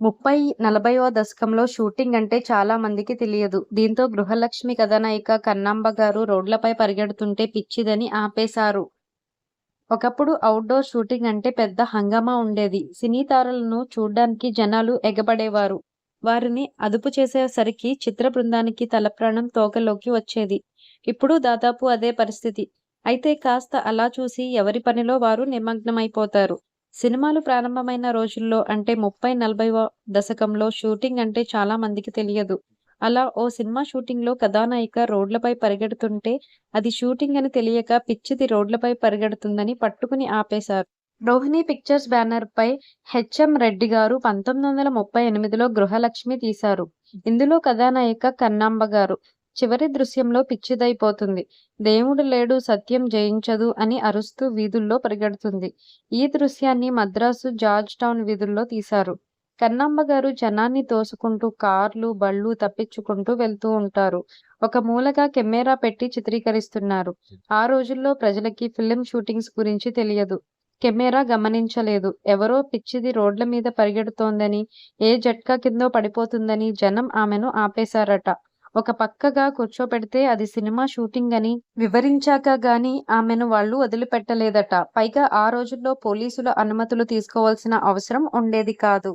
ముప్పై నలభైవ దశకంలో షూటింగ్ అంటే చాలా మందికి తెలియదు. దీంతో గృహలక్ష్మి కథానాయిక కన్నాంబ గారు రోడ్లపై పరిగెడుతుంటే పిచ్చిదని ఆపేశారు. ఒకప్పుడు అవుట్డోర్ షూటింగ్ అంటే పెద్ద హంగామా ఉండేది. సినీ తారలను చూడ్డానికి జనాలు ఎగబడేవారు. వారిని అదుపు చేసేసరికి చిత్ర బృందానికి తలప్రాణం తోకలోకి వచ్చేది. ఇప్పుడు దాదాపు అదే పరిస్థితి. అయితే కాస్త అలా చూసి ఎవరి పనిలో వారు నిమగ్నమైపోతారు. సినిమాలు ప్రారంభమైన రోజుల్లో అంటే ముప్పై నలభైవ దశకంలో షూటింగ్ అంటే చాలా మందికి తెలియదు. అలా ఓ సినిమా షూటింగ్లో కథానాయిక రోడ్లపై పరిగెడుతుంటే అది షూటింగ్ అని తెలియక పిచ్చిది రోడ్లపై పరిగెడుతుందని పట్టుకుని ఆపేశారు. రోహిణి పిక్చర్స్ బ్యానర్పై హెచ్ఎం రెడ్డి గారు పంతొమ్మిది వందల ముప్పై ఎనిమిదిలో గృహలక్ష్మి తీశారు. ఇందులో కథానాయిక కన్నాంబ గారు. చివరి దృశ్యంలో పిచ్చిదైపోతుంది. దేవుడు లేడు సత్యం జయించదు అని అరుస్తూ వీధుల్లో పరిగెడుతుంది. ఈ దృశ్యాన్ని మద్రాసు జార్జ్ టౌన్ వీధుల్లో తీశారు. కన్నమ్మ గారు జనాన్ని తోసుకుంటూ కార్లు, బళ్ళు తప్పించుకుంటూ వెళ్తూ ఉంటారు. ఒక మూలగా కెమెరా పెట్టి చిత్రీకరిస్తున్నారు. ఆ రోజుల్లో ప్రజలకి ఫిల్మ్ షూటింగ్స్ గురించి తెలియదు. కెమెరా గమనించలేదు. ఎవరో పిచ్చిది రోడ్ల మీద పరిగెడుతోందని, ఏ జట్కా కిందో పడిపోతుందని జనం ఆమెను ఆపేశారట. ఒక పక్కగా కూర్చోపెడితే అది సినిమా షూటింగ్ అని వివరించాక గాని ఆమెను వాళ్ళు వదిలిపెట్టలేదట. పైగా ఆ రోజుల్లో పోలీసుల అనుమతులు తీసుకోవాల్సిన అవసరం ఉండేది కాదు.